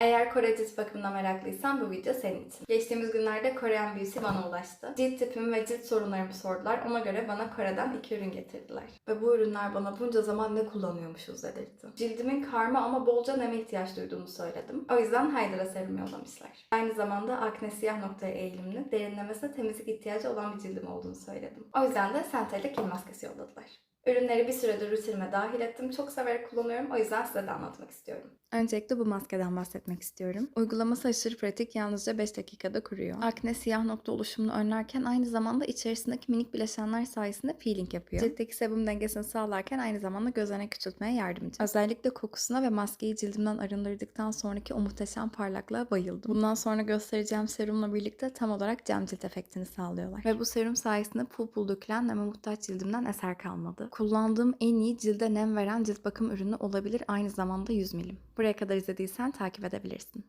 Eğer Kore cilt bakımına meraklıysan bu video senin için. Geçtiğimiz günlerde Korean Beauty bana ulaştı. Cilt tipimi ve cilt sorunlarımı sordular. Ona göre bana Kore'den iki ürün getirdiler. Ve bu ürünler bana bunca zaman ne kullanıyormuşuz dedirtti. Cildimin karma ama bolca neme ihtiyaç duyduğunu söyledim. O yüzden Hydra serum yollamışlar. Aynı zamanda akne siyah noktaya eğilimli, derinlemesine temizlik ihtiyacı olan bir cildim olduğunu söyledim. O yüzden de Centel'e kil maskesi yolladılar. Ürünleri bir süredir rutinime dahil ettim. Çok severek kullanıyorum. O yüzden size de anlatmak istiyorum. Öncelikle bu maskeden bahsetmek istiyorum. Uygulaması aşırı pratik. Yalnızca 5 dakikada kuruyor. Akne siyah nokta oluşumunu önlerken aynı zamanda içerisindeki minik bileşenler sayesinde peeling yapıyor. Ciltteki sebum dengesini sağlarken aynı zamanda gözlerine küçültmeye yardımcı. Özellikle kokusuna ve maskeyi cildimden arındırdıktan sonraki o muhteşem parlaklığa bayıldım. Bundan sonra göstereceğim serumla birlikte tam olarak cam cilt efektini sağlıyorlar. Ve bu serum sayesinde pul pul dökülen neme muhtaç cildimden eser kalmadı. Kullandığım en iyi cilde nem veren cilt bakım ürünü olabilir aynı zamanda 100 milim. Buraya kadar izlediysen takip edebilirsin.